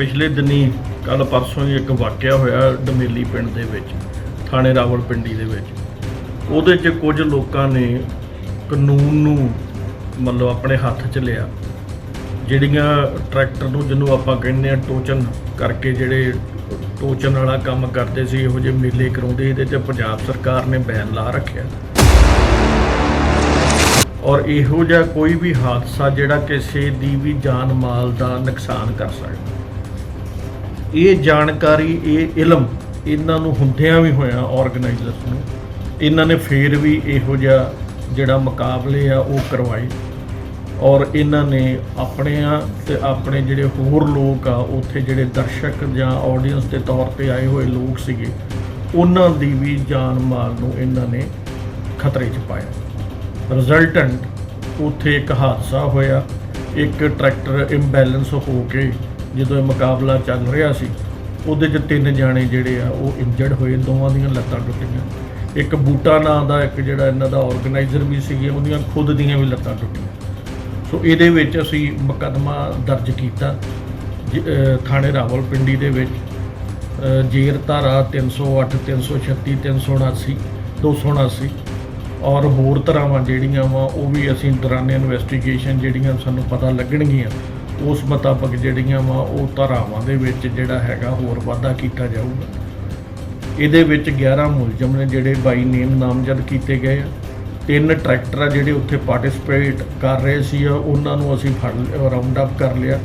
ਪਿਛਲੇ ਦਿਨੀ ਕੱਲ ਪਰਸੋਂ ਹੀ ਇੱਕ ਵਾਕਿਆ ਹੋਇਆ ਡਮੇਲੀ ਪਿੰਡ ਦੇ ਵਿੱਚ, ਥਾਣੇ ਰਾਵਲਪਿੰਡੀ ਦੇ ਵਿੱਚ। ਉਹਦੇ 'ਚ ਕੁਝ ਲੋਕਾਂ ਨੇ ਕਾਨੂੰਨ ਨੂੰ ਮਤਲਬ ਆਪਣੇ ਹੱਥ 'ਚ ਲਿਆ। ਜਿਹੜੀਆਂ ਟਰੈਕਟਰ ਨੂੰ ਜਿਹਨੂੰ ਆਪਾਂ ਕਹਿੰਦੇ ਆ ਟੋਚਨ ਕਰਕੇ ਜਿਹੜੇ ਟੋਚਨ ਵਾਲਾ ਕੰਮ ਕਰਦੇ ਸੀ, ਇਹੋ ਜਿਹੇ ਮੇਲੇ ਕਰਾਉਂਦੇ ਇਹਦੇ 'ਤੇ ਪੰਜਾਬ ਸਰਕਾਰ ਨੇ ਬੈਨ ਲਾ ਰੱਖਿਆ। ਔਰ ਇਹੋ ਜਿਹਾ ਕੋਈ ਵੀ ਹਾਦਸਾ ਜਿਹੜਾ ਕਿਸੇ ਦੀ ਵੀ ਜਾਨ ਮਾਲ ਦਾ ਨੁਕਸਾਨ ਕਰ ਸਕਦਾ। ਇਹ ਜਾਣਕਾਰੀ, ਇਹ ਇਲਮ ਇਹਨਾਂ ਨੂੰ ਹੁੰਦਿਆਂ ਵੀ ਹੋਇਆ ਆਰਗੇਨਾਈਜ਼ਰਸ ਨੂੰ। ਇਹਨਾਂ ਨੇ ਫੇਰ ਵੀ ਇਹੋ ਜਿਹਾ ਜਿਹੜਾ ਮੁਕਾਬਲੇ ਆ ਉਹ ਕਰਵਾਏ। ਔਰ ਇਹਨਾਂ ਨੇ ਆਪਣਿਆਂ ਤੇ ਆਪਣੇ ਜਿਹੜੇ ਹੋਰ ਲੋਕ ਆ, ਉੱਥੇ ਜਿਹੜੇ ਦਰਸ਼ਕ ਜਾਂ ਆਡੀਅנס ਦੇ ਤੌਰ ਤੇ ਆਏ ਹੋਏ ਲੋਕ ਸੀਗੇ, ਉਹਨਾਂ ਦੀ ਵੀ ਜਾਨ ਮਾਲ ਨੂੰ ਇਹਨਾਂ ਨੇ ਖਤਰੇ 'ਚ ਪਾਇਆ। ਰਿਜ਼ਲਟੈਂਟ ਉੱਥੇ ਇੱਕ ਹਾਦਸਾ ਹੋਇਆ, ਇੱਕ ਟਰੈਕਟਰ ਇੰਬੈਲੈਂਸ ਹੋ ਕੇ ਜਦੋਂ ਇਹ ਮੁਕਾਬਲਾ ਚੱਲ ਰਿਹਾ ਸੀ, ਉਹਦੇ 'ਚ ਤਿੰਨ ਜਾਣੇ ਜਿਹੜੇ ਆ, ਉਹ ਇੰਜਰਡ ਹੋਏ, ਦੋਵਾਂ ਦੀਆਂ ਲੱਤਾਂ ਟੁੱਟੀਆਂ। ਇੱਕ ਬੂਟਾ ਨਾਂ ਦਾ, ਇੱਕ ਜਿਹੜਾ ਇਹਨਾਂ ਦਾ ਆਰਗੇਨਾਈਜ਼ਰ ਵੀ ਸੀਗੇ, ਉਹਦੀਆਂ ਖੁਦ ਦੀਆਂ ਵੀ ਲੱਤਾਂ ਟੁੱਟੀਆਂ। ਸੋ ਇਹਦੇ ਵਿੱਚ ਅਸੀਂ ਮੁਕੱਦਮਾ ਦਰਜ ਕੀਤਾ, ਜ- ਅਹ, ਥਾਣੇ ਰਾਵਲਪਿੰਡੀ ਦੇ ਵਿੱਚ। ਜੇਰ ਧਾਰਾ 308 336 379 279 ਔਰ ਹੋਰ ਧਾਰਾਵਾਂ ਜਿਹੜੀਆਂ ਵਾ, ਉਹ ਵੀ ਅਸੀਂ ਦੌਰਾਨੇ ਇਨਵੈਸਟੀਗੇਸ਼ਨ ਜਿਹੜੀਆਂ ਸਾਨੂੰ ਪਤਾ ਲੱਗਣਗੀਆਂ। ਉਸ ਮੁਤਾਬਕ ਜਿਹੜੀਆਂ ਵਾ ਉਹ ਧਾਰਾਵਾਂ ਦੇ ਵਿੱਚ ਜਿਹੜਾ ਹੈਗਾ ਹੋਰ ਵਾਧਾ ਕੀਤਾ ਜਾਊਗਾ। ਇਹਦੇ ਵਿੱਚ 11 ਮੁਲਜ਼ਮ ਨੇ ਜਿਹੜੇ ਬਾਈ ਨੇਮ ਨਾਮਜ਼ਦ ਕੀਤੇ ਗਏ ਆ। ਤਿੰਨ ਟਰੈਕਟਰ ਆ ਜਿਹੜੇ ਉੱਥੇ ਪਾਰਟਿਸਿਪੇਟ ਕਰ ਰਹੇ ਸੀ ਆ, ਉਹਨਾਂ ਨੂੰ ਅਸੀਂ ਫੜ ਰਾਉਂਡ ਅਪ ਕਰ ਲਿਆ।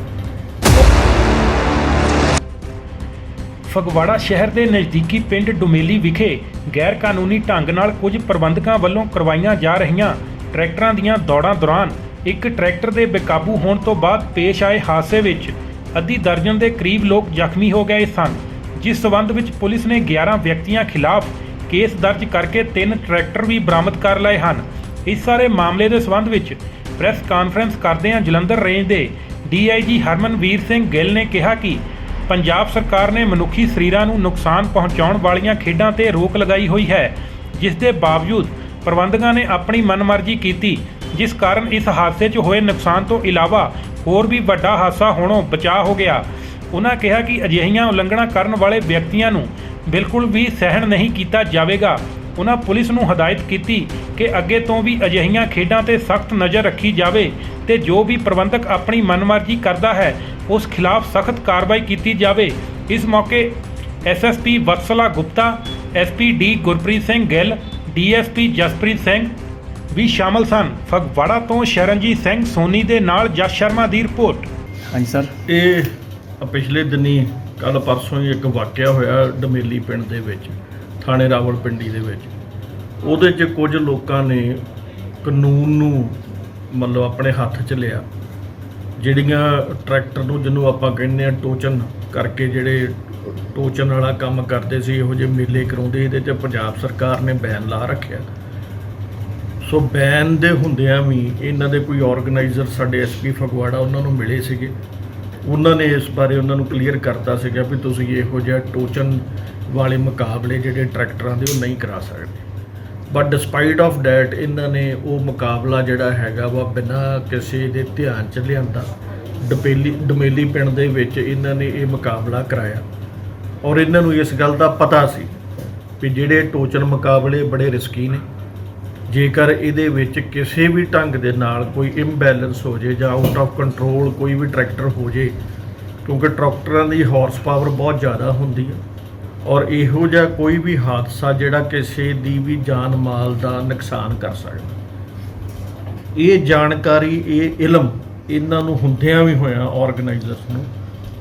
ਫਗਵਾੜਾ ਸ਼ਹਿਰ ਦੇ ਨਜ਼ਦੀਕੀ ਪਿੰਡ ਡੁਮੇਲੀ ਵਿਖੇ ਗੈਰ ਕਾਨੂੰਨੀ ਢੰਗ ਨਾਲ ਕੁਝ ਪ੍ਰਬੰਧਕਾਂ ਵੱਲੋਂ ਕਰਵਾਈਆਂ ਜਾ ਰਹੀਆਂ ਟਰੈਕਟਰਾਂ ਦੀਆਂ ਦੌੜਾਂ ਦੌਰਾਨ ਇੱਕ ਟਰੈਕਟਰ ਦੇ ਬੇਕਾਬੂ ਹੋਣ ਤੋਂ ਬਾਅਦ ਪੇਸ਼ ਆਏ ਹਾਦਸੇ ਵਿੱਚ ਅੱਧੀ ਦਰਜਨ ਦੇ ਕਰੀਬ ਲੋਕ ਜ਼ਖਮੀ ਹੋ ਗਏ ਸਨ, ਜਿਸ ਸਬੰਧ ਵਿੱਚ ਪੁਲਿਸ ਨੇ 11 ਵਿਅਕਤੀਆਂ ਖਿਲਾਫ ਕੇਸ ਦਰਜ ਕਰਕੇ ਤਿੰਨ ਟਰੈਕਟਰ ਵੀ ਬਰਾਮਦ ਕਰ ਲਏ ਹਨ। ਇਸ ਸਾਰੇ ਮਾਮਲੇ ਦੇ ਸਬੰਧ ਵਿੱਚ ਪ੍ਰੈਸ ਕਾਨਫਰੰਸ ਕਰਦਿਆਂ ਜਲੰਧਰ ਰੇਂਜ ਦੇ ਡੀਆਈਜੀ ਹਰਮਨਵੀਰ ਸਿੰਘ ਗਿੱਲ ਨੇ ਕਿਹਾ ਕਿ ਪੰਜਾਬ ਸਰਕਾਰ ਨੇ ਮਨੁੱਖੀ ਸਰੀਰਾਂ ਨੂੰ ਨੁਕਸਾਨ ਪਹੁੰਚਾਉਣ ਵਾਲੀਆਂ ਖੇਡਾਂ ਤੇ ਰੋਕ ਲਗਾਈ ਹੋਈ ਹੈ, ਜਿਸ ਦੇ ਬਾਵਜੂਦ ਪ੍ਰਬੰਧਕਾਂ ਨੇ ਆਪਣੀ ਮਨਮਰਜ਼ੀ ਕੀਤੀ ਜਿਸ ਕਾਰਨ ਇਸ ਹਾਦਸੇ 'ਚ ਹੋਏ ਨੁਕਸਾਨ ਤੋਂ ਇਲਾਵਾ ਹੋਰ ਵੀ ਵੱਡਾ ਹਾਦਸਾ ਹੋਣੋਂ ਬਚਾ ਹੋ ਗਿਆ। ਉਹਨਾਂ ਕਿਹਾ ਕਿ ਅਜਿਹੀਆਂ ਉਲੰਘਣਾ ਕਰਨ ਵਾਲੇ ਵਿਅਕਤੀਆਂ ਨੂੰ ਬਿਲਕੁਲ ਵੀ ਸਹਿਣ ਨਹੀਂ ਕੀਤਾ ਜਾਵੇਗਾ। ਉਹਨਾਂ ਪੁਲਿਸ ਨੂੰ ਹਦਾਇਤ ਕੀਤੀ ਕਿ ਅੱਗੇ ਤੋਂ ਵੀ ਅਜਿਹੀਆਂ ਖੇਡਾਂ ਤੇ ਸਖਤ ਨਜ਼ਰ ਰੱਖੀ ਜਾਵੇ ਤੇ ਜੋ ਵੀ ਪ੍ਰਬੰਧਕ ਆਪਣੀ ਮਨਮਰਜ਼ੀ ਕਰਦਾ ਹੈ, ਉਸ ਖਿਲਾਫ ਸਖਤ ਕਾਰਵਾਈ ਕੀਤੀ ਜਾਵੇ। ਇਸ ਮੌਕੇ SSP Vatsala Gupta SP D Gurpreet Singh Gill DSP Jaspreet Singh ਵੀ ਸ਼ਾਮਲ ਸਨ। ਫਗਵਾੜਾ ਤੋਂ ਸ਼ਰਨਜੀਤ ਸਿੰਘ ਸੋਨੀ ਦੇ ਨਾਲ ਜਸ ਸ਼ਰਮਾ ਦੀ ਰਿਪੋਰਟ। ਹਾਂਜੀ ਸਰ। ਇਹ ਪਿਛਲੇ ਦਿਨੀ ਕੱਲ ਪਰਸੋਂ ਹੀ ਇੱਕ ਵਾਕਿਆ ਹੋਇਆ ਡਮੇਲੀ ਪਿੰਡ ਦੇ ਵਿੱਚ ਥਾਣੇ ਰਾਵਲਪਿੰਡੀ ਦੇ ਵਿੱਚ। ਉਹਦੇ 'ਚ ਕੁਝ ਲੋਕਾਂ ਨੇ ਕਾਨੂੰਨ ਨੂੰ ਮਤਲਬ ਆਪਣੇ ਹੱਥ 'ਚ ਲਿਆ। ਜਿਹੜੀਆਂ ਟਰੈਕਟਰ ਨੂੰ ਜਿਹਨੂੰ ਆਪਾਂ ਕਹਿੰਦੇ ਆ ਟੋਚਨ ਕਰਕੇ ਜਿਹੜੇ ਟੋਚਨ ਵਾਲਾ ਕੰਮ ਕਰਦੇ ਸੀ ਇਹੋ ਜਿਹੇ ਮੇਲੇ ਕਰਾਉਂਦੇ ਇਹਦੇ 'ਚ ਪੰਜਾਬ ਸਰਕਾਰ ਨੇ ਬੈਨ ਲਾ ਰੱਖਿਆ। ਸੋ ਬੈਨ ਦੇ ਹੁੰਦਿਆਂ ਵੀ ਇਹਨਾਂ ਦੇ ਕੋਈ ਆਰਗੇਨਾਈਜ਼ਰ ਸਾਡੇ ਐਸਪੀ ਫਗਵਾੜਾ ਉਹਨਾਂ ਨੂੰ ਮਿਲੇ ਸੀਗੇ। ਉਹਨਾਂ ਨੇ ਇਸ ਬਾਰੇ ਉਹਨਾਂ ਨੂੰ ਕਲੀਅਰ ਕਰਤਾ ਸੀਗਾ ਵੀ ਤੁਸੀਂ ਇਹੋ ਜਿਹਾ ਟੋਚਨ ਵਾਲੇ ਮੁਕਾਬਲੇ ਜਿਹੜੇ ਟਰੈਕਟਰਾਂ ਦੇ ਉਹ ਨਹੀਂ ਕਰਾ ਸਕਦੇ। ਬਟ ਡਿਸਪਾਈਟ ਆਫ ਡੈਟ ਇਹਨਾਂ ਨੇ ਉਹ ਮੁਕਾਬਲਾ ਜਿਹੜਾ ਹੈਗਾ ਵਾ ਬਿਨਾਂ ਕਿਸੇ ਦੇ ਧਿਆਨ ਚ ਲਿਆਂਦਾ। ਡਪੇਲੀ ਡਮੇਲੀ ਪਿੰਡ ਦੇ ਵਿੱਚ ਇਹਨਾਂ ਨੇ ਇਹ ਮੁਕਾਬਲਾ ਕਰਾਇਆ। ਔਰ ਇਹਨਾਂ ਨੂੰ ਇਸ ਗੱਲ ਦਾ ਪਤਾ ਸੀ ਵੀ ਜਿਹੜੇ ਟੋਚਨ ਮੁਕਾਬਲੇ ਬੜੇ ਰਿਸਕੀ ਨੇ। ਜੇਕਰ ਇਹਦੇ ਵਿੱਚ ਕਿਸੇ ਵੀ ਢੰਗ ਦੇ ਨਾਲ ਕੋਈ ਇੰਬੈਲੈਂਸ ਹੋ ਜੇ ਜਾਂ ਆਊਟ ਆਫ ਕੰਟਰੋਲ ਕੋਈ ਵੀ ਟਰੈਕਟਰ ਹੋ ਜੇ, ਕਿਉਂਕਿ ਟਰੈਕਟਰਾਂ ਦੀ ਹਾਰਸ ਪਾਵਰ ਬਹੁਤ ਜ਼ਿਆਦਾ ਹੁੰਦੀ ਹੈ ਔਰ ਇਹੋ ਜਿਹਾ ਕੋਈ ਵੀ ਹਾਦਸਾ ਜਿਹੜਾ ਕਿਸੇ ਦੀ ਵੀ ਜਾਨ ਮਾਲ ਦਾ ਨੁਕਸਾਨ ਕਰ ਸਕਦਾ। ਇਹ ਜਾਣਕਾਰੀ, ਇਹ ਇਲਮ ਇਹਨਾਂ ਨੂੰ ਹੁੰਦਿਆਂ ਵੀ ਹੋਇਆ ਆਰਗੇਨਾਈਜ਼ਰਸ ਨੂੰ।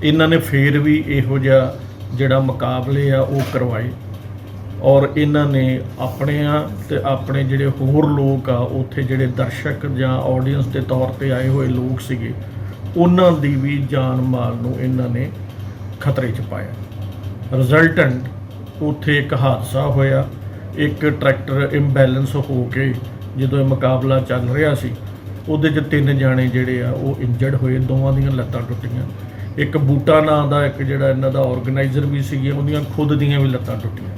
ਇਹਨਾਂ ਨੇ ਫੇਰ ਵੀ ਇਹੋ ਜਿਹਾ ਜਿਹੜਾ ਮੁਕਾਬਲੇ ਆ ਉਹ ਕਰਵਾਏ। ਔਰ ਇਹਨਾਂ ਨੇ ਆਪਣਿਆਂ ਤੇ ਆਪਣੇ ਜਿਹੜੇ ਹੋਰ ਲੋਕ ਆ, ਉੱਥੇ ਜਿਹੜੇ ਦਰਸ਼ਕ ਜਾਂ ਆਡੀਅנס ਦੇ ਤੌਰ ਤੇ ਆਏ ਹੋਏ ਲੋਕ ਸੀਗੇ, ਉਹਨਾਂ ਦੀ ਵੀ ਜਾਨ ਮਾਲ ਨੂੰ ਇਹਨਾਂ ਨੇ ਖਤਰੇ 'ਚ ਪਾਇਆ। ਰਿਜ਼ਲਟੈਂਟ ਉੱਥੇ ਇੱਕ ਹਾਦਸਾ ਹੋਇਆ, ਇੱਕ ਟਰੈਕਟਰ ਇੰਬੈਲੈਂਸ ਹੋ ਕੇ ਜਦੋਂ ਇਹ ਮੁਕਾਬਲਾ ਚੱਲ ਰਿਹਾ ਸੀ, ਉਹਦੇ 'ਚ ਤਿੰਨ ਜਾਣੇ ਜਿਹੜੇ ਆ, ਉਹ ਇੰਜਰਡ ਹੋਏ, ਦੋਵਾਂ ਦੀਆਂ ਲੱਤਾਂ ਟੁੱਟੀਆਂ। ਇੱਕ ਬੂਟਾ ਨਾਂ ਦਾ ਇੱਕ ਜਿਹੜਾ ਇਹਨਾਂ ਦਾ ਆਰਗੇਨਾਈਜ਼ਰ ਵੀ ਸੀਗੇ, ਉਹਦੀਆਂ ਖੁਦ ਦੀਆਂ ਵੀ ਲੱਤਾਂ ਟੁੱਟੀਆਂ।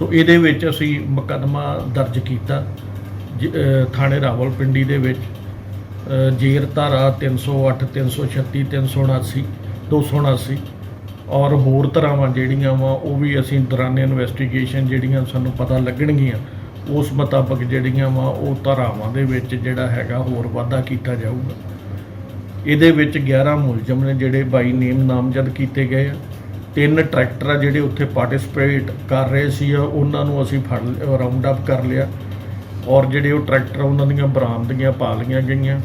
ਸੋ ਇਹਦੇ ਵਿੱਚ ਅਸੀਂ ਮੁਕੱਦਮਾ ਦਰਜ ਕੀਤਾ, ਜ- ਅਹ, ਥਾਣੇ ਰਾਵਲਪਿੰਡੀ ਦੇ ਵਿੱਚ ਜੇਰ ਧਾਰਾ 308 336 379 279 ਔਰ ਹੋਰ ਤਰ੍ਹਾਂਵਾਂ ਜਿਹੜੀਆਂ ਵਾ, ਉਹ ਵੀ ਅਸੀਂ ਦੌਰਾਨੇ ਇਨਵੈਸਟੀਗੇਸ਼ਨ ਜਿਹੜੀਆਂ ਸਾਨੂੰ ਪਤਾ ਲੱਗਣਗੀਆਂ, ਉਸ ਮੁਤਾਬਕ ਜਿਹੜੀਆਂ ਵਾ, ਉਹ ਧਾਰਾਵਾਂ ਦੇ ਵਿੱਚ ਜਿਹੜਾ ਹੈਗਾ ਹੋਰ ਵਾਧਾ ਕੀਤਾ ਜਾਊਗਾ। ਇਹਦੇ ਵਿੱਚ 11 ਮੁਲਜ਼ਮ ਨੇ ਜਿਹੜੇ ਬਾਈ ਨੇਮ ਨਾਮਜ਼ਦ ਕੀਤੇ ਗਏ ਆ। ਤਿੰਨ ਟਰੈਕਟਰ ਆ ਜਿਹੜੇ ਉੱਥੇ ਪਾਰਟਿਸਿਪੇਟ ਕਰ ਰਹੇ ਸੀ ਆ, ਉਹਨਾਂ ਨੂੰ ਅਸੀਂ ਫੜ ਰਾਉਂਡ ਅਪ ਕਰ ਲਿਆ। ਔਰ ਜਿਹੜੇ ਉਹ ਟਰੈਕਟਰ ਉਹਨਾਂ ਦੀਆਂ ਬਰਾਮਦਗੀਆਂ ਪਾ ਲਈਆਂ ਗਈਆਂ।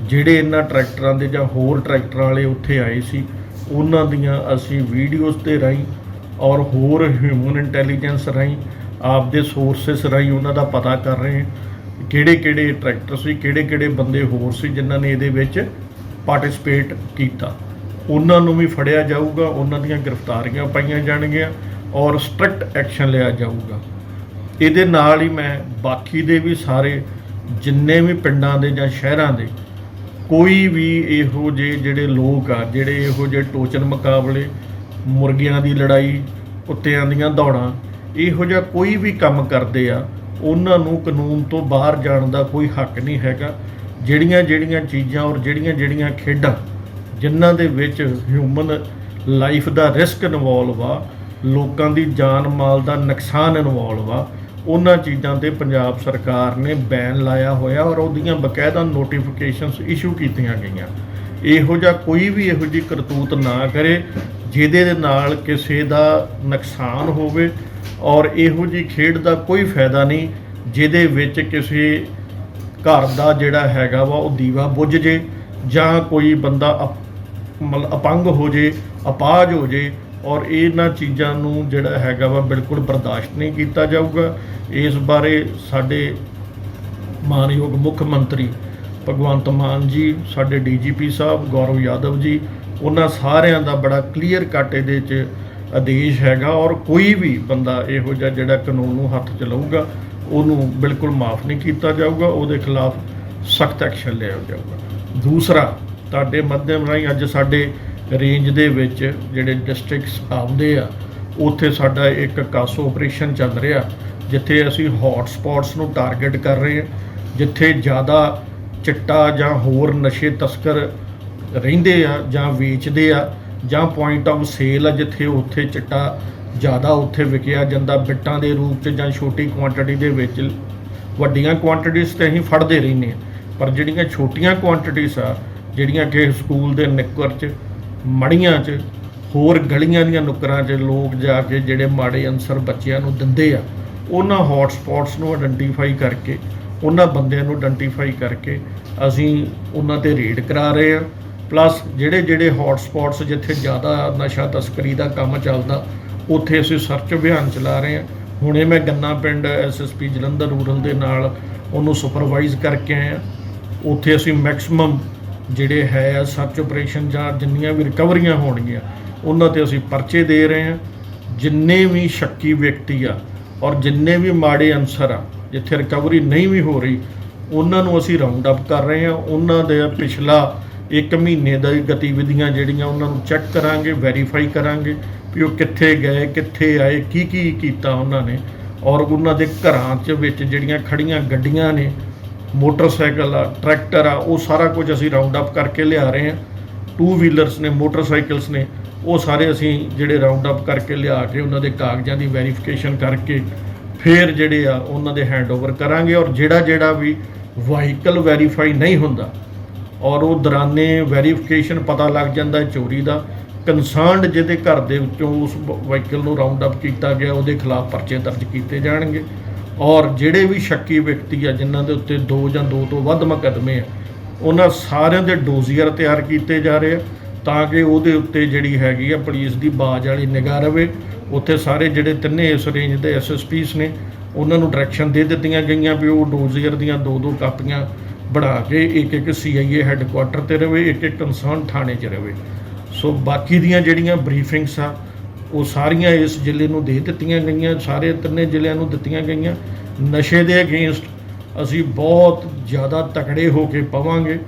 ਜਿਹੜੇ ਇਹਨਾਂ ਟਰੈਕਟਰਾਂ ਦੇ ਜਾਂ ਹੋਰ ਟਰੈਕਟਰਾਂ ਵਾਲੇ ਉੱਥੇ ਆਏ ਸੀ ਉਹਨਾਂ ਦੀਆਂ ਅਸੀਂ ਵੀਡੀਓਜ਼ ਤੇ ਰਾਹੀਂ ਔਰ ਹੋਰ ਹਿਊਮਨ ਇੰਟੈਲੀਜੈਂਸ ਰਾਹੀਂ ਆਪਦੇ ਸੋਰਸਸ ਰਾਹੀਂ ਉਹਨਾਂ ਦਾ ਪਤਾ ਕਰ ਰਹੇ ਹਾਂ ਕਿਹੜੇ ਕਿਹੜੇ ਟਰੈਕਟਰ ਸੀ ਕਿਹੜੇ ਕਿਹੜੇ ਬੰਦੇ ਹੋਰ ਸੀ ਜਿਨ੍ਹਾਂ ਨੇ ਇਹਦੇ ਵਿੱਚ ਪਾਰਟਿਸਿਪੇਟ ਕੀਤਾ। ਉਹਨਾਂ ਨੂੰ ਵੀ ਫੜਿਆ ਜਾਊਗਾ, ਉਹਨਾਂ ਦੀਆਂ ਗ੍ਰਿਫਤਾਰੀਆਂ ਪਾਈਆਂ ਜਾਣਗੀਆਂ ਔਰ ਸਟ੍ਰਿਕਟ ਐਕਸ਼ਨ ਲਿਆ ਜਾਊਗਾ। ਇਹਦੇ ਨਾਲ ਹੀ ਮੈਂ ਬਾਕੀ ਦੇ ਵੀ ਸਾਰੇ ਜਿੰਨੇ ਵੀ ਪਿੰਡਾਂ ਦੇ ਜਾਂ ਸ਼ਹਿਰਾਂ ਦੇ ਕੋਈ ਵੀ ਇਹੋ ਜਿਹੇ ਜਿਹੜੇ ਲੋਕ ਆ, ਜਿਹੜੇ ਇਹੋ ਜਿਹੇ ਟੋਚਨ ਮੁਕਾਬਲੇ, ਮੁਰਗੀਆਂ ਦੀ ਲੜਾਈ, ਕੁੱਤਿਆਂ ਦੀਆਂ ਦੌੜਾਂ, ਇਹੋ ਜਿਹਾ ਕੋਈ ਵੀ ਕੰਮ ਕਰਦੇ ਆ, ਉਹਨਾਂ ਨੂੰ ਕਾਨੂੰਨ ਤੋਂ ਬਾਹਰ ਜਾਣ ਦਾ ਕੋਈ ਹੱਕ ਨਹੀਂ ਹੈਗਾ। ਜਿਹੜੀਆਂ ਜਿਹੜੀਆਂ ਚੀਜ਼ਾਂ ਔਰ ਜਿਹੜੀਆਂ ਜਿਹੜੀਆਂ ਖੇਡਾਂ ਜਿਨ੍ਹਾਂ ਦੇ ਵਿੱਚ ਹਿਊਮਨ ਲਾਈਫ ਦਾ ਰਿਸਕ ਇਨਵੋਲਵ ਆ, ਲੋਕਾਂ ਦੀ ਜਾਨ ਮਾਲ ਦਾ ਨੁਕਸਾਨ ਇਨਵੋਲਵ ਆ, ਉਹਨਾਂ ਚੀਜ਼ਾਂ ਤੇ ਪੰਜਾਬ ਸਰਕਾਰ ਨੇ ਬੈਨ ਲਾਇਆ ਹੋਇਆ ਔਰ ਉਹਦੀਆਂ ਬਕਾਇਦਾ ਨੋਟੀਫਿਕੇਸ਼ਨਸ ਇਸ਼ੂ ਕੀਤੀਆਂ ਗਈਆਂ। ਇਹੋ ਜਿਹਾ ਕੋਈ ਵੀ ਇਹੋ ਜਿਹੀ ਕਰਤੂਤ ਨਾ ਕਰੇ, ਜਿਹਦੇ ਦੇ ਨਾਲ ਕਿਸੇ ਦਾ ਨੁਕਸਾਨ ਹੋਵੇ ਔਰ ਇਹੋ ਜਿਹੀ ਖੇਡ ਦਾ ਕੋਈ ਫਾਇਦਾ ਨਹੀਂ, ਜਿਹਦੇ ਵਿੱਚ ਕਿਸੇ ਘਰ ਦਾ ਜਿਹੜਾ ਹੈਗਾ ਵਾ ਉਹ ਦੀਵਾ ਬੁੱਝ ਜੇ ਜਾਂ ਕੋਈ ਬੰਦਾ ਅਪ- ਮਤਲਬ ਅਪੰਗ ਹੋ ਜੇ, ਅਪਾਜ ਹੋ ਜੇ ਔਰ ਇਹਨਾਂ ਚੀਜ਼ਾਂ ਨੂੰ ਜਿਹੜਾ ਹੈਗਾ ਵਾ ਬਿਲਕੁਲ ਬਰਦਾਸ਼ਤ ਨਹੀਂ ਕੀਤਾ ਜਾਊਗਾ। ਇਸ ਬਾਰੇ ਸਾਡੇ ਮਾਨਯੋਗ ਮੁੱਖ ਮੰਤਰੀ ਭਗਵੰਤ ਮਾਨ ਜੀ, ਸਾਡੇ ਡੀਜੀਪੀ ਸਾਹਿਬ ਗੌਰਵ ਯਾਦਵ ਜੀ, ਉਹਨਾਂ ਸਾਰਿਆਂ ਦਾ ਬੜਾ ਕਲੀਅਰ ਕੱਟ ਇਹਦੇ 'ਚ ਆਦੇਸ਼ ਹੈਗਾ ਔਰ ਕੋਈ ਵੀ ਬੰਦਾ ਇਹੋ ਜਿਹਾ ਜਿਹੜਾ ਕਾਨੂੰਨ ਨੂੰ ਹੱਥ 'ਚ ਲਊਗਾ, ਉਹਨੂੰ ਬਿਲਕੁਲ ਮਾਫ ਨਹੀਂ ਕੀਤਾ ਜਾਊਗਾ, ਉਹਦੇ ਖਿਲਾਫ ਸਖਤ ਐਕਸ਼ਨ ਲਿਆ ਜਾਊਗਾ। ਦੂਸਰਾ ਤੁਹਾਡੇ ਮਾਧਿਅਮ ਰਾਹੀਂ ਅੱਜ ਸਾਡੇ ਰੇਂਜ ਦੇ ਵਿੱਚ ਜਿਹੜੇ ਡਿਸਟ੍ਰਿਕਟਸ ਆਉਂਦੇ ਆ, ਉੱਥੇ ਸਾਡਾ ਇੱਕ ਕਾਸੋ ਆਪਰੇਸ਼ਨ ਚੱਲ ਰਿਹਾ, ਜਿੱਥੇ ਅਸੀਂ ਹੌਟ ਸਪੌਟਸ ਨੂੰ ਟਾਰਗੇਟ ਕਰ ਰਹੇ ਹਾਂ, ਜਿੱਥੇ ਜ਼ਿਆਦਾ ਚਿੱਟਾ ਜਾਂ ਹੋਰ ਨਸ਼ੇ ਤਸਕਰ ਰਹਿੰਦੇ ਆ ਜਾਂ ਵੇਚਦੇ ਆ, ਜਾਂ ਪੁਆਇੰਟ ਆਫ ਸੇਲ ਆ ਜਿੱਥੇ ਉੱਥੇ ਚਿੱਟਾ ਜ਼ਿਆਦਾ ਉੱਥੇ ਵਿਕਿਆ ਜਾਂਦਾ, ਬਿੱਟਾਂ ਦੇ ਰੂਪ 'ਚ ਜਾਂ ਛੋਟੀ ਕੁਆਂਟੀਟੀ ਦੇ ਵਿੱਚ, ਵੱਡੀਆਂ ਕੁਆਂਟੀਟੀਜ਼ ਤੇ ਅਸੀਂ ਫੜਦੇ ਰਹਿੰਦੇ ਹਾਂ, ਪਰ ਜਿਹੜੀਆਂ ਛੋਟੀਆਂ ਕੁਆਂਟੀਟੀਜ਼ ਆ ਜਿਹੜੀਆਂ ਕਿ ਸਕੂਲ ਦੇ ਨਿੱਕਰ 'ਚ, ਮੜੀਆਂ 'ਚ, ਹੋਰ ਗਲੀਆਂ ਦੀਆਂ ਨੁੱਕਰਾਂ 'ਚ ਲੋਕ ਜਾ ਕੇ ਜਿਹੜੇ ਮਾੜੇ ਅਨਸਰ ਬੱਚਿਆਂ ਨੂੰ ਦਿੰਦੇ ਆ, ਉਹਨਾਂ ਹੌਟ ਸਪੌਟਸ ਨੂੰ ਆਇਡੈਂਟੀਫਾਈ ਕਰਕੇ, ਉਹਨਾਂ ਬੰਦਿਆਂ ਨੂੰ ਆਇਡੈਂਟੀਫਾਈ ਕਰਕੇ ਅਸੀਂ ਉਹਨਾਂ ਤੇ ਰੇਡ ਕਰਾ ਰਹੇ ਆ। ਪਲੱਸ ਜਿਹੜੇ ਜਿਹੜੇ ਹੌਟ ਸਪੌਟਸ ਜਿੱਥੇ ਜ਼ਿਆਦਾ ਨਸ਼ਾ ਤਸਕਰੀ ਦਾ ਕੰਮ ਚੱਲਦਾ, ਉੱਥੇ ਅਸੀਂ ਸਰਚ ਅਭਿਆਨ ਚਲਾ ਰਹੇ ਹਾਂ ਹੁਣੇ ਮੈਂ ਗੰਨਾ ਪਿੰਡ ਐਸਐਸਪੀ ਜਲੰਧਰ ਰੂਰਲ ਦੇ ਨਾਲ ਉਹਨੂੰ ਸੁਪਰਵਾਈਜ਼ ਕਰਕੇ ਆਏ ਹਾਂ ਉੱਥੇ ਅਸੀਂ ਮੈਕਸਿਮਮ ਜਿਹੜੇ ਹੈ ਸਰਚ ਆਪਰੇਸ਼ਨ ਜਾਂ ਜਿੰਨੀਆਂ ਵੀ ਰਿਕਵਰੀਆਂ ਹੋਣਗੀਆਂ, ਉਹਨਾਂ ਤੇ ਅਸੀਂ ਪਰਚੇ ਦੇ ਰਹੇ ਹਾਂ। ਜਿੰਨੇ ਵੀ ਸ਼ੱਕੀ ਵਿਅਕਤੀ ਆ ਔਰ ਜਿੰਨੇ ਵੀ ਮਾੜੇ ਅਨਸਰ ਆ, ਜਿੱਥੇ ਰਿਕਵਰੀ ਨਹੀਂ ਵੀ ਹੋ ਰਹੀ, ਉਹਨਾਂ ਨੂੰ ਅਸੀਂ ਰਾਉਂਡ ਅਪ ਕਰ ਰਹੇ ਹਾਂ। ਉਹਨਾਂ ਦੇ ਪਿਛਲਾ 1 ਮਹੀਨੇ ਦਾ ਗਤੀਵਿਧੀਆਂ ਜਿਹੜੀਆਂ, ਉਹਨਾਂ ਨੂੰ ਚੈੱਕ ਕਰਾਂਗੇ ਵੈਰੀਫਾਈ ਕਰਾਂਗੇ ਵੀ ਉਹ ਕਿੱਥੇ ਗਏ, ਕਿੱਥੇ ਆਏ ਕੀ ਕੀ ਕੀਤਾ ਉਹਨਾਂ ਨੇ। ਔਰ ਉਹਨਾਂ ਦੇ ਘਰਾਂ 'ਚ ਵਿੱਚ ਜਿਹੜੀਆਂ ਖੜੀਆਂ ਗੱਡੀਆਂ ਨੇ ਮੋਟਰਸਾਈਕਲ ਆ, ਟਰੈਕਟਰ ਆ, ਉਹ ਸਾਰਾ ਕੁਝ ਅਸੀਂ ਰਾਉਂਡ ਅਪ ਕਰਕੇ ਲਿਆ ਰਹੇ ਹਾਂ। ਟੂ ਵੀਲਰਸ ਨੇ, ਮੋਟਰਸਾਈਕਲਸ ਨੇ, ਉਹ ਸਾਰੇ ਅਸੀਂ ਜਿਹੜੇ ਰਾਉਂਡ ਅਪ ਕਰਕੇ ਲਿਆ ਕੇ ਉਹਨਾਂ ਦੇ ਕਾਗਜ਼ਾਂ ਦੀ ਵੈਰੀਫਿਕੇਸ਼ਨ ਕਰਕੇ ਫਿਰ ਜਿਹੜੇ ਆ, ਉਹਨਾਂ ਦੇ ਹੈਂਡਓਵਰ ਕਰਾਂਗੇ ਔਰ ਜਿਹੜਾ ਜਿਹੜਾ ਵੀ ਵਾਹੀਕਲ ਵੈਰੀਫਾਈ ਨਹੀਂ ਹੁੰਦਾ ਔਰ ਉਹ ਦੌਰਾਨੇ ਵੈਰੀਫਿਕੇਸ਼ਨ ਪਤਾ ਲੱਗ ਜਾਂਦਾ ਚੋਰੀ ਦਾ ਕਨਸਰਨਡ ਜਿਹਦੇ ਘਰ ਦੇ ਵਿੱਚੋਂ ਉਸ ਵਾਹੀਕਲ ਨੂੰ ਰਾਉਂਡ ਅਪ ਕੀਤਾ ਗਿਆ, ਉਹਦੇ ਖਿਲਾਫ ਪਰਚੇ ਦਰਜ ਕੀਤੇ ਜਾਣਗੇ। ਔਰ ਜਿਹੜੇ ਵੀ ਸ਼ੱਕੀ ਵਿਅਕਤੀ ਆ, ਜਿਨ੍ਹਾਂ ਦੇ ਉੱਤੇ ਦੋ ਜਾਂ ਦੋ ਤੋਂ ਵੱਧ ਮੁਕੱਦਮੇ ਆ, ਉਹਨਾਂ ਸਾਰਿਆਂ ਦੇ ਡੋਜ਼ੀਅਰ ਤਿਆਰ ਕੀਤੇ ਜਾ ਰਹੇ ਆ, ਤਾਂ ਕਿ ਉਹਦੇ ਉੱਤੇ ਜਿਹੜੀ ਹੈਗੀ ਆ, ਪੁਲਿਸ ਦੀ ਬਾਜ ਵਾਲੀ ਨਿਗਾਹ ਰਵੇ। ਉੱਥੇ ਸਾਰੇ ਜਿਹੜੇ ਤਿੰਨੇ ਇਸ ਰੇਂਜ ਦੇ ਐਸਐਸਪੀਸ ਨੇ, ਉਹਨਾਂ ਨੂੰ ਡਾਇਰੈਕਸ਼ਨ ਦੇ ਦਿੱਤੀਆਂ ਗਈਆਂ ਵੀ ਉਹ ਡੋਜ਼ੀਅਰ ਦੀਆਂ ਦੋ ਦੋ ਕਾਪੀਆਂ ਬਣਾ ਕੇ ਇੱਕ ਇੱਕ ਸੀਆਈਏ ਹੈੱਡਕੁਆਟਰ ਤੇ ਰਵੇ, ਇੱਕ ਇੱਕ ਕੰਸਰਨ ਥਾਣੇ 'ਚ ਰਵੇ। ਸੋ ਬਾਕੀ ਦੀਆਂ ਜਿਹੜੀਆਂ ਬਰੀਫਿੰਗਸ ਆ ਉਹ ਸਾਰੀਆਂ ਇਸ ਜ਼ਿਲ੍ਹੇ ਨੂੰ ਦੇ ਦਿੱਤੀਆਂ ਗਈਆਂ, ਸਾਰੇ ਤਿੰਨੇ ਜ਼ਿਲ੍ਹਿਆਂ ਨੂੰ ਦਿੱਤੀਆਂ ਗਈਆਂ। ਨਸ਼ੇ ਦੇ ਅਗੇਂਸਟ ਅਸੀਂ ਬਹੁਤ ਜ਼ਿਆਦਾ ਤਕੜੇ ਹੋ ਕੇ ਪਵਾਂਗੇ।